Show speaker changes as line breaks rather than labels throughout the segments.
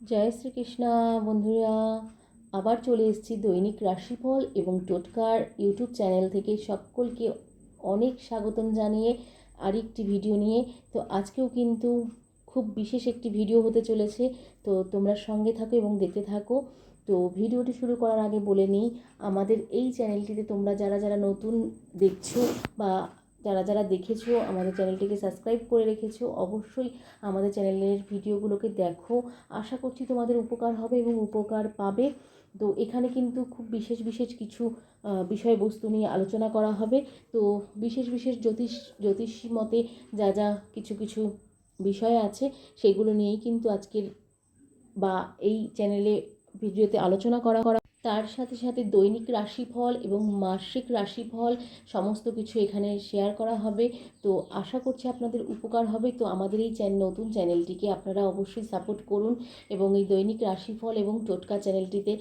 জয় শ্রীকৃষ্ণা, বন্ধুরা। আবার চলে এসেছি দৈনিক রাশিফল এবং টোটকার ইউটিউব চ্যানেল থেকে সকলকে অনেক স্বাগতম জানিয়ে আরেকটি ভিডিও নিয়ে। তো আজকেও কিন্তু খুব বিশেষ একটি ভিডিও হতে চলেছে। তো তোমরা সঙ্গে থাকো এবং দেখতে থাকো। তো ভিডিওটি শুরু করার আগে বলে নিই, আমাদের এই চ্যানেলটিতে তোমরা যারা যারা নতুন দেখছ বা যারা যারা দেখেছ, আমাদের চ্যানেলটিকে সাবস্ক্রাইব করে রেখেছো, অবশ্যই আমাদের চ্যানেলের ভিডিওগুলোকে দেখো। আশা করছি তোমাদের উপকার হবে এবং উপকার পাবে। তো এখানে কিন্তু খুব বিশেষ বিশেষ কিছু বিষয়বস্তু নিয়ে আলোচনা করা হবে। তো বিশেষ বিশেষ জ্যোতিষ, জ্যোতিষী মতে যা যা কিছু কিছু বিষয় আছে, সেগুলো নিয়েই কিন্তু আজকের বা এই চ্যানেলে ভিডিওতে আলোচনা করা করা তার সাথে সাথে দৈনিক রাশিফল এবং মাসিক রাশিফল সমস্ত কিছু এখানে শেয়ার করা হবে। তো আশা করছি আপনাদের উপকার হবে। তো আমাদের এই চ্যানেল নতুন চ্যানেলটিকে আপনারা অবশ্যই সাপোর্ট করুন এবং এই দৈনিক রাশিফল এবং টোটকা চ্যানেলটিতে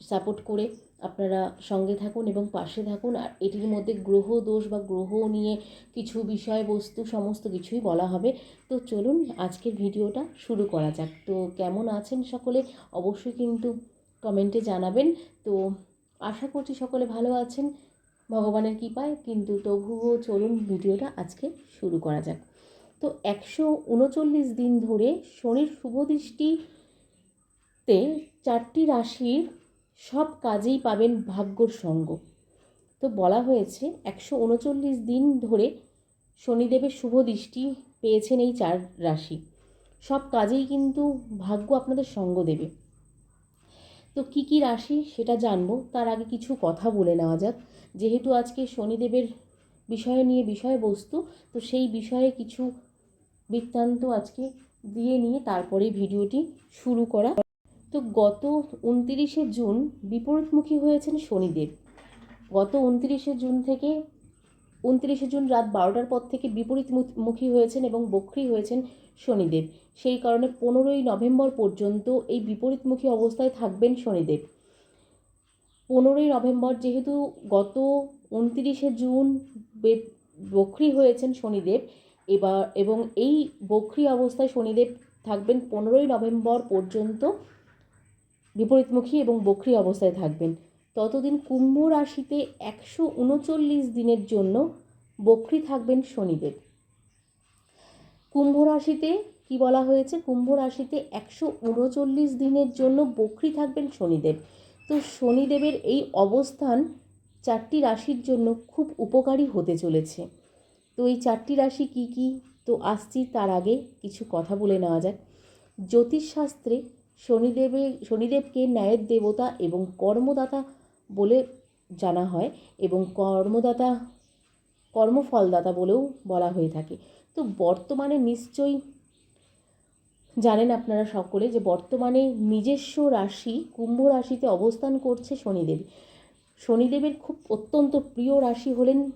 সাপোর্ট করে আপনারা সঙ্গে থাকুন এবং পাশে থাকুন। আর এটির মধ্যে গ্রহ দোষ বা গ্রহ নিয়ে কিছু বিষয়বস্তু সমস্ত কিছুই বলা হবে। তো চলুন আজকের ভিডিওটা শুরু করা যাক। তো কেমন আছেন সকলে? অবশ্যই কিন্তু কমেন্টে জানাবেন। তো আশা করছি সকলে ভালো আছেন, ভগবানের কৃপায়। কিন্তু তবুও চলুন ভিডিওটা আজকে শুরু করা যাক। তো একশো উনচল্লিশ দিন ধরে শনির শুভ দৃষ্টিতে চারটি রাশির সব কাজেই পাবেন ভাগ্যর সঙ্গ। তো বলা হয়েছে একশো উনচল্লিশ দিন ধরে শনিদেবের শুভ দৃষ্টি পেয়েছেন এই চার রাশি। সব কাজেই কিন্তু ভাগ্য আপনাদের সঙ্গ দেবে। তো কি কি রাশি সেটা জানব। তার আগে কিছু কথা বলে নেওয়া যাক। যেহেতু আজকে শনিদেবের বিষয় নিয়ে বিষয়বস্তু, তো সেই বিষয়ে কিছু বৃত্তান্ত আজকে দিয়ে নিয়ে তারপরে ভিডিওটি শুরু করা। তো গত উনতিরিশে জুন বিপরীতমুখী হয়েছেন শনিদেব। গত উনতিরিশে জুন থেকে উনত্রিশে জুন রাত বারোটার পর থেকে বিপরীত মুখী হয়েছেন এবং বক্রী হয়েছেন শনিদেব। সেই কারণে পনেরোই নভেম্বর পর্যন্ত এই বিপরীতমুখী অবস্থায় থাকবেন শনিদেব। পনেরোই নভেম্বর যেহেতু গত উনত্রিশে জুন বক্রী হয়েছেন শনিদেব, এবার এবং এই বক্রী অবস্থায় শনিদেব থাকবেন পনেরোই নভেম্বর পর্যন্ত বিপরীতমুখী এবং বক্রী অবস্থায় থাকবেন। ততদিন কুম্ভ রাশিতে একশো উনচল্লিশ দিনের জন্য বক্রী থাকবেন শনিদেব। কুম্ভ রাশিতে কি বলা হয়েছে? কুম্ভ রাশিতে একশো উনচল্লিশ দিনের জন্য বক্রী থাকবেন শনিদেব। তো শনিদেবের এই অবস্থান চারটি রাশির জন্য খুব উপকারী হতে চলেছে। তো এই চারটি রাশি কি কি? তো আসছি তার আগে কিছু কথা বলে নেওয়া যাক। জ্যোতিষশাস্ত্রে শনিদেবের, শনিদেবকে ন্যায়ের দেবতা এবং কর্মদাতা বলে জানা হয় এবং কর্মদাতা, কর্মফলদাতা বলেও বলা হয়ে থাকে। তো বর্তমানে নিশ্চয়ই জানেন আপনারা সকলে যে বর্তমানে নিজস্ব রাশি কুম্ভ রাশিতে অবস্থান করছে শনিদেব। শনিদেবের খুব অত্যন্ত প্রিয় রাশি হলেন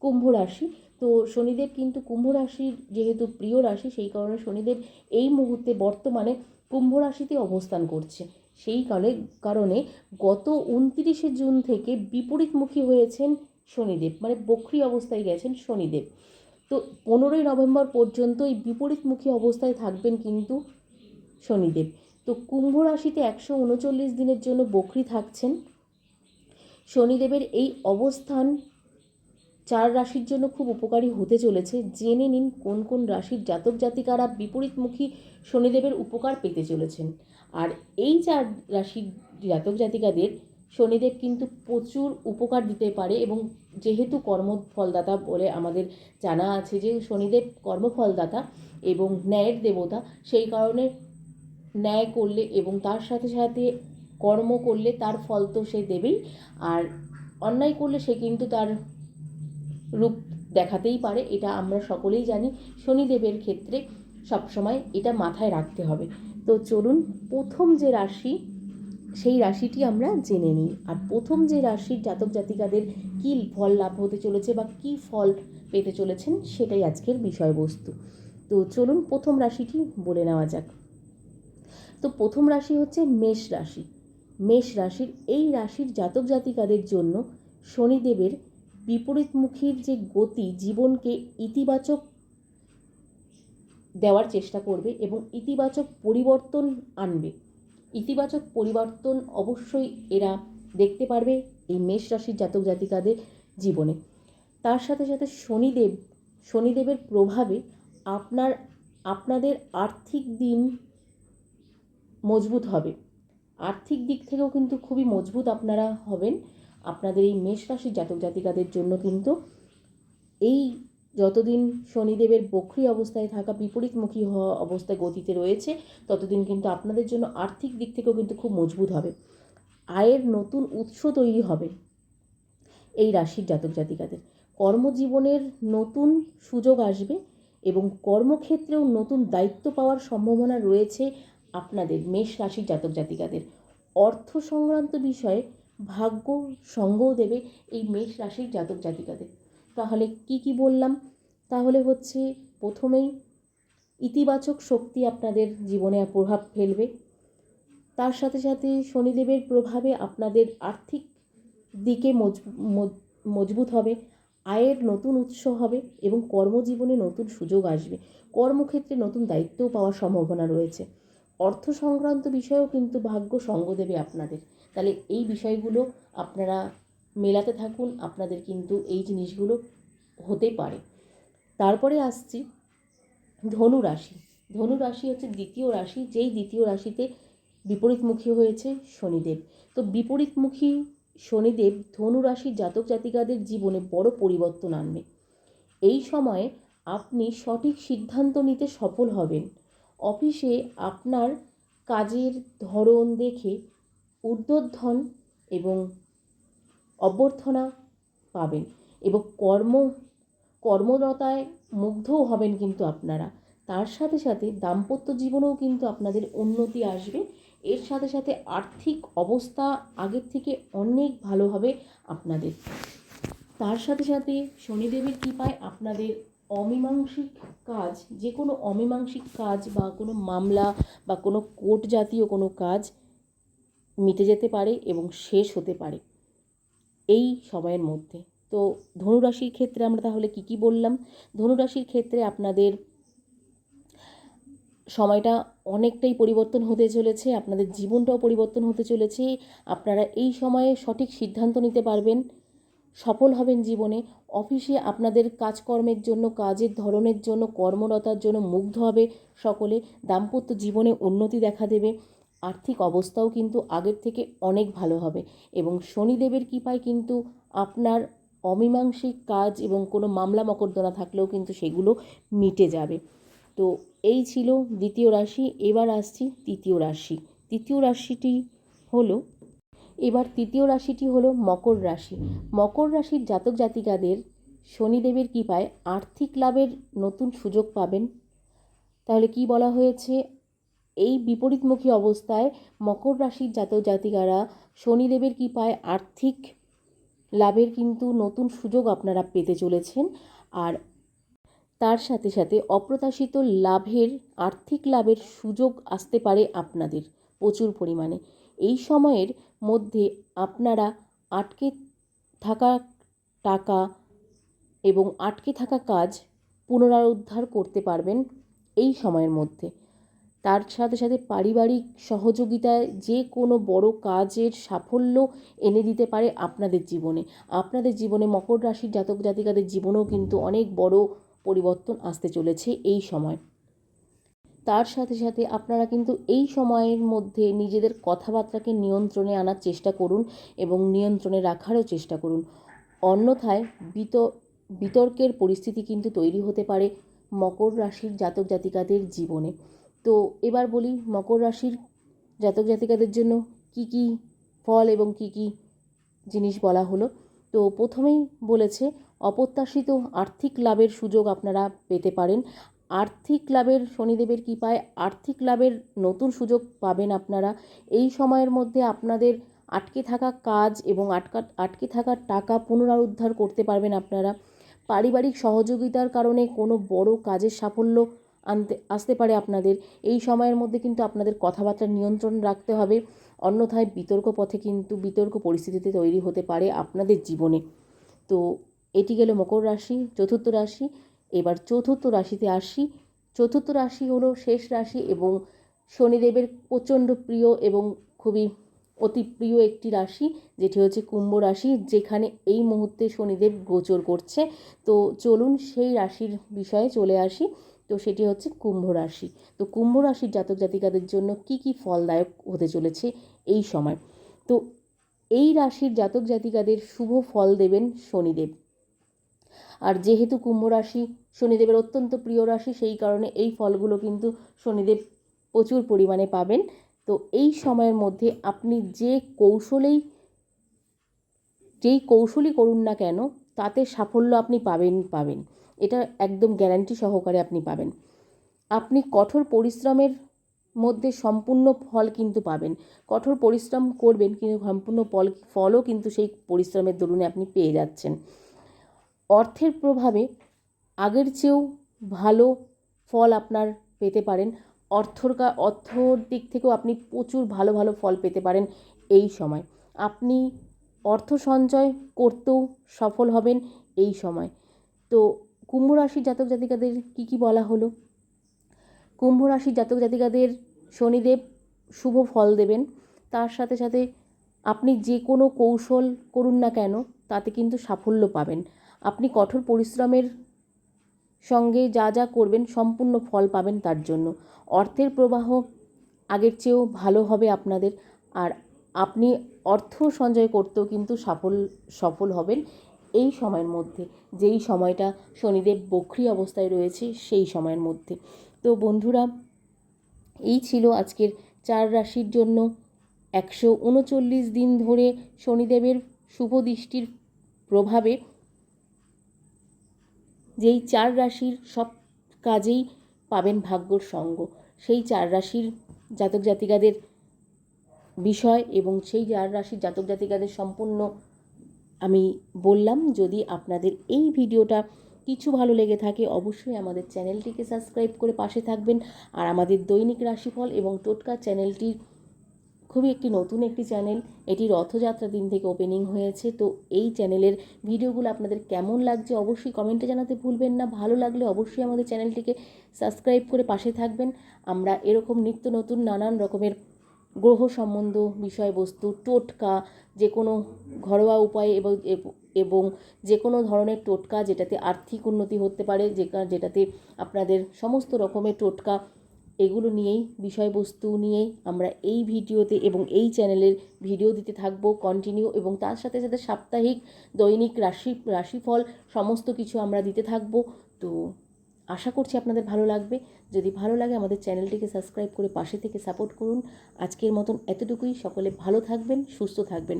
কুম্ভ রাশি। তো শনিদেব কিন্তু কুম্ভ রাশির যেহেতু প্রিয় রাশি, সেই কারণে শনিদেব এই মুহূর্তে বর্তমানে কুম্ভ রাশিতে অবস্থান করছে। সেই কালে, কারণে গত উনত্রিশে জুন থেকে বিপরীতমুখী হয়েছেন শনিদেব মানে বক্রী অবস্থায় গেছেন শনিদেব। তো পনেরোই নভেম্বর পর্যন্ত এই বিপরীতমুখী অবস্থায় থাকবেন কিন্তু শনিদেব। তো কুম্ভ রাশিতে একশো উনচল্লিশ দিনের জন্য বক্রী থাকছেন শনিদেবের। এই অবস্থান চার রাশির জন্য খুব উপকারী হতে চলেছে। জেনে নিন কোন কোন রাশির জাতক জাতিকারা বিপরীতমুখী শনিদেবের উপকার পেতে চলেছেন। আর এই চার রাশির জাতক জাতিকাদের শনিদেব কিন্তু প্রচুর উপকার দিতে পারে এবং যেহেতু কর্মফলদাতা বলে আমাদের জানা আছে যে শনিদেব কর্মফলদাতা এবং ন্যায়ের দেবতা, সেই কারণে ন্যায় করলে এবং তার সাথে সাথে কর্ম করলে তার ফল তো সে দেবেই। আর অন্যায় করলে সে কিন্তু তার রূপ দেখাতেই পারে, এটা আমরা সকলেই জানি। শনিদেবের ক্ষেত্রে সবসময় এটা মাথায় রাখতে হবে। তো চলুন প্রথম যে রাশি, সেই রাশিটি আমরা জেনে নিই। আর প্রথম যে রাশির জাতক জাতিকাদের কী ফল লাভ হতে চলেছে বা কী ফল পেতে চলেছেন, সেটাই আজকের বিষয়বস্তু। তো চলুন প্রথম রাশিটি বলে নেওয়া যাক। তো প্রথম রাশি হচ্ছে মেষ রাশি। মেষ রাশির এই রাশির জাতক জাতিকাদের জন্য শনিদেবের বিপরীতমুখীর যে গতি, জীবনকে ইতিবাচক দেওয়ার চেষ্টা করবে এবং ইতিবাচক পরিবর্তন আনবে। ইতিবাচক পরিবর্তন অবশ্যই এরা দেখতে পারবে এই মেষ রাশির জাতক জাতিকাদের জীবনে। তার সাথে সাথে শনিদেব, শনিদেবের প্রভাবে আপনার, আপনাদের আর্থিক দিন মজবুত হবে। আর্থিক দিক থেকেও কিন্তু খুবই মজবুত আপনারা হবেন। আপনাদের এই মেষ রাশির জাতক জাতিকাদের জন্য কিন্তু এই যতদিন শনিদেবের বক্রি অবস্থায় থাকা বিপরীতমুখী হওয়া অবস্থায় গতিতে রয়েছে, ততদিন কিন্তু আপনাদের জন্য আর্থিক দিক থেকেও কিন্তু খুব মজবুত হবে। আয়ের নতুন উৎস তৈরি হবে এই রাশির জাতক জাতিকাদের। কর্মজীবনের নতুন সুযোগ আসবে এবং কর্মক্ষেত্রেও নতুন দায়িত্ব পাওয়ার সম্ভাবনা রয়েছে আপনাদের মেষ রাশির জাতক জাতিকাদের। অর্থ সংক্রান্ত বিষয়ে ভাগ্য সঙ্গও দেবে এই মেষ রাশির জাতক জাতিকাদের। তাহলে কি কি বললাম? তাহলে হচ্ছে প্রথমেই ইতিবাচক শক্তি আপনাদের জীবনে প্রভাব ফেলবে। তার সাথে সাথে শনিদেবের প্রভাবে আপনাদের আর্থিক দিকে মজবু- মজ- মজবুত হবে, আয়ের নতুন উৎস হবে এবং কর্মজীবনে নতুন সুযোগ আসবে। কর্মক্ষেত্রে নতুন দায়িত্বও পাওয়ার সম্ভাবনা রয়েছে। অর্থ সংক্রান্ত বিষয়েও কিন্তু ভাগ্য সঙ্গ দেবে আপনাদের। তাহলে এই বিষয়গুলো আপনারা মেলাতে থাকুন, আপনাদের কিন্তু এই জিনিসগুলো হতে পারে। তারপরে আসছি ধনু রাশি। ধনু রাশি হচ্ছে দ্বিতীয় রাশি, যেই দ্বিতীয় রাশিতে বিপরীতমুখী হয়েছে শনিদেব। তো বিপরীতমুখী শনিদেব ধনু রাশির জাতক জাতিকাদের জীবনে বড় পরিবর্তন আনবে। এই সময়ে আপনি সঠিক সিদ্ধান্ত নিতে সফল হবেন। অফিসে আপনার কাজের ধরন দেখে ঊর্ধ্বধন এবং অভ্যর্থনা পাবেন এবং কর্ম, কর্মরতায় মুগ্ধও হবেন কিন্তু আপনারা। তার সাথে সাথে দাম্পত্য জীবনেও কিন্তু আপনাদের উন্নতি আসবে। এর সাথে সাথে আর্থিক অবস্থা আগের থেকে অনেক ভালো হবে আপনাদের। তার সাথে সাথে শনিদেবের কৃপায় আপনাদের অমীমাংসিক কাজ যে কোনো অমীমাংসিক কাজ বা কোনো মামলা বা কোনো কোর্ট জাতীয় কোনো কাজ মিটে যেতে পারে এবং শেষ হতে পারে। এই সময়ের মধ্যে। তো ধনুরাশির ক্ষেত্রে আমরা তাহলে কি কি বললাম? ধনুরাশির ক্ষেত্রে আপনাদের সময়টা অনেকটাই পরিবর্তন হতে চলেছে, আপনাদের জীবনটাও পরিবর্তন হতে চলেছে, আপনারা এই সময়ে সঠিক সিদ্ধান্ত নিতে পারবেন, সফল হবেন জীবনে। অফিসে আপনাদের কাজকর্মের জন্য, কাজের ধরনের জন্য, কর্মরতার জন্য মুগ্ধ হবে সকলে। দাম্পত্য জীবনে উন্নতি দেখা দেবে। আর্থিক অবস্থাও কিন্তু আগের থেকে অনেক ভালো হবে। এবং শনিদেবের কৃপায় কিন্তু আপনার অমীমাংসিক কাজ এবং কোনো মামলা মকদ্দমা থাকলেও কিন্তু সেগুলো মিটে যাবে। তো এই ছিল দ্বিতীয় রাশি, এবার আসছি তৃতীয় রাশি। তৃতীয় রাশিটি হলো, এবার তৃতীয় রাশিটি হলো মকর রাশি। মকর রাশির জাতক জাতিকাদের শনিদেবের কৃপায় আর্থিক লাভের নতুন সুযোগ পাবেন। তাহলে কি বলা হয়েছে? এই বিপরীতমুখী অবস্থায় মকর রাশির জাতক জাতিকারা শনিদেবের কৃপায় আর্থিক লাভের কিন্তু নতুন সুযোগ আপনারা পেতে চলেছেন। আর তার সাথে সাথে অপ্রত্যাশিত লাভের, আর্থিক লাভের সুযোগ আসতে পারে আপনাদের প্রচুর পরিমাণে। এই সময়ের মধ্যে আপনারা আটকে থাকা টাকা এবং আটকে থাকা কাজ পুনরুদ্ধার করতে পারবেন এই সময়ের মধ্যে। তার সাথে সাথে পারিবারিক সহযোগিতায় যে কোনো বড় কাজের সাফল্য এনে দিতে পারে আপনাদের জীবনে। আপনাদের জীবনে মকর রাশির জাতক জাতিকাদের জীবনেও কিন্তু অনেক বড় পরিবর্তন আসতে চলেছে এই সময়। তার সাথে সাথে আপনারা কিন্তু এই সময়ের মধ্যে নিজেদের কথাবার্তাকে নিয়ন্ত্রণে আনার চেষ্টা করুন এবং নিয়ন্ত্রণে রাখারও চেষ্টা করুন। অন্যথায় বিত, বিতর্কের পরিস্থিতি কিন্তু তৈরি হতে পারে মকর রাশির জাতক জাতিকাদের জীবনে। তো এবার বলি মকর রাশির জাতক জাতিকাদের জন্য কি কি ফল এবং কি কি জিনিস বলা হলো। তো প্রথমেই বলেছে, অপ্রত্যাশিত আর্থিক লাভের সুযোগ আপনারা পেতে পারেন। আর্থিক লাভের শনিদেবের কৃপায় আর্থিক লাভের নতুন সুযোগ পাবেন আপনারা। এই সময়ের মধ্যে আপনাদের আটকে থাকা কাজ এবং আটকা, আটকে থাকা টাকা পুনরুদ্ধার করতে পারবেন আপনারা। পারিবারিক সহযোগিতার কারণে কোনো বড় কাজের সাফল্য আনতে, আসতে পারে আপনাদের। এই সময়ের মধ্যে কিন্তু আপনাদের কথাবার্তা নিয়ন্ত্রণ রাখতে হবে। অন্যথায় বিতর্ক পথে কিন্তু বিতর্ক পরিস্থিতিতে তৈরি হতে পারে আপনাদের জীবনে। তো এটি গেল মকর রাশি, চতুর্থ রাশি। এবার চতুর্থ রাশিতে আসি। চতুর্থ রাশি হলো শেষ রাশি এবং শনিদেবের প্রচণ্ড প্রিয় এবং খুবই অতি প্রিয় একটি রাশি, যেটি হচ্ছে কুম্ভ রাশি, যেখানে এই মুহূর্তে শনিদেব গোচর করছে। তো চলুন সেই রাশির বিষয়ে চলে আসি। তো সেটি হচ্ছে কুম্ভ রাশি। তো কুম্ভ রাশির জাতক জাতিকাদের জন্য কি কি ফলদায়ক হতে চলেছে এই সময়? তো এই রাশির জাতক জাতিকাদের শুভ ফল দেবেন শনিদেব। আর যেহেতু কুম্ভ রাশি শনিদেবের অত্যন্ত প্রিয় রাশি, সেই কারণে এই ফলগুলো কিন্তু শনিদেব প্রচুর পরিমাণে পাবেন। তো এই সময়ের মধ্যে আপনি যে কৌশলেই, যেই কৌশলই করুন না কেন, তাতে সাফল্য আপনি পাবেন পাবেন। এটা একদম গ্যারান্টি সহকারে আপনি পাবেন। আপনি কঠোর পরিশ্রমের মধ্যে সম্পূর্ণ ফল কিন্তু পাবেন। কঠোর পরিশ্রম করবেন কিন্তু সম্পূর্ণ ফল, ফলও কিন্তু সেই পরিশ্রমের দরুনে আপনি পেয়ে যাচ্ছেন। অর্থের প্রভাবে আগের চেয়েও ভালো ফল আপনার পেতে পারেন। অর্থর অর্থর দিক থেকেও আপনি প্রচুর ভালো ভালো ফল পেতে পারেন এই সময়। আপনি অর্থ সঞ্চয় করতেও সফল হবেন এই সময়। তো কুম্ভ রাশির জাতক জাতিকাদের কী কী বলা হলো? কুম্ভ রাশির জাতক জাতিকাদের শনিদেব শুভ ফল দেবেন। তার সাথে সাথে আপনি যে কোনো কৌশল করুন না কেন, তাতে কিন্তু সাফল্য পাবেন। আপনি কঠোর পরিশ্রমের সঙ্গে যা যা করবেন, সম্পূর্ণ ফল পাবেন তার জন্য। অর্থের প্রবাহ আগের চেয়েও ভালো হবে আপনাদের। আর আপনি অর্থ সঞ্চয় করতেও কিন্তু সাফল, সফল হবেন। এই সময়ের মধ্যে, যেই সময়টা শনিদেব বক্রি অবস্থায় রয়েছে, সেই সময়ের মধ্যে। তো বন্ধুরা, এই ছিল আজকের চার রাশির জন্য একশো উনচল্লিশ দিন ধরে শনিদেবের শুভ দৃষ্টির প্রভাবে যেই চার রাশির সব কাজেই পাবেন ভাগ্যর সঙ্গ। সেই চার রাশির জাতক জাতিকাদের বিষয় এবং সেই চার রাশির জাতক জাতিকাদের সম্পূর্ণ আমি বললাম, যদি আপনাদের এই ভিডিওটা কিছু ভালো লেগে থাকে, অবশ্যই আমাদের চ্যানেলটিকে সাবস্ক্রাইব করে পাশে থাকবেন। আর আমাদের দৈনিক রাশিফল এবং টোটকা চ্যানেলটির খুবই একটি নতুন একটি চ্যানেল। এটি রথযাত্রা দিন থেকে ওপেনিং হয়েছে। তো এই চ্যানেলের ভিডিওগুলো আপনাদের কেমন লাগছে অবশ্যই কমেন্টে জানাতে ভুলবেন না। ভালো লাগলে অবশ্যই আমাদের চ্যানেলটিকে সাবস্ক্রাইব করে পাশে থাকবেন। আমরা এরকম নিত্য নতুন নানান রকমের গ্রহ সম্বন্ধ বিষয়বস্তু, টোটকা যে কোনো ঘরোয়া উপায়ে এবং এবং যে কোনো ধরনের টোটকা যেটাতে আর্থিক উন্নতি হতে পারে যে যেটাতে আপনাদের সমস্ত রকমের টোটকা, এগুলো নিয়েই, বিষয়বস্তু নিয়েই আমরা এই ভিডিওতে এবং এই চ্যানেলের ভিডিও দিতে থাকব কন্টিনিউ এবং তার সাথে সাথে সাপ্তাহিক দৈনিক রাশি, রাশিফল সমস্ত কিছু আমরা দিতে থাকব। তো আশা করছি আপনাদের ভালো লাগবে। যদি ভালো লাগে আমাদের চ্যানেলটিকে সাবস্ক্রাইব করে পাশে থেকে সাপোর্ট করুন। আজকের মতন এতটুকুই। সকলে ভালো থাকবেন, সুস্থ থাকবেন।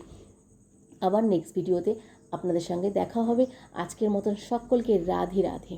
আবার নেক্সট ভিডিওতে আপনাদের সঙ্গে দেখা হবে। আজকের মতন সকলকে রাধে রাধে।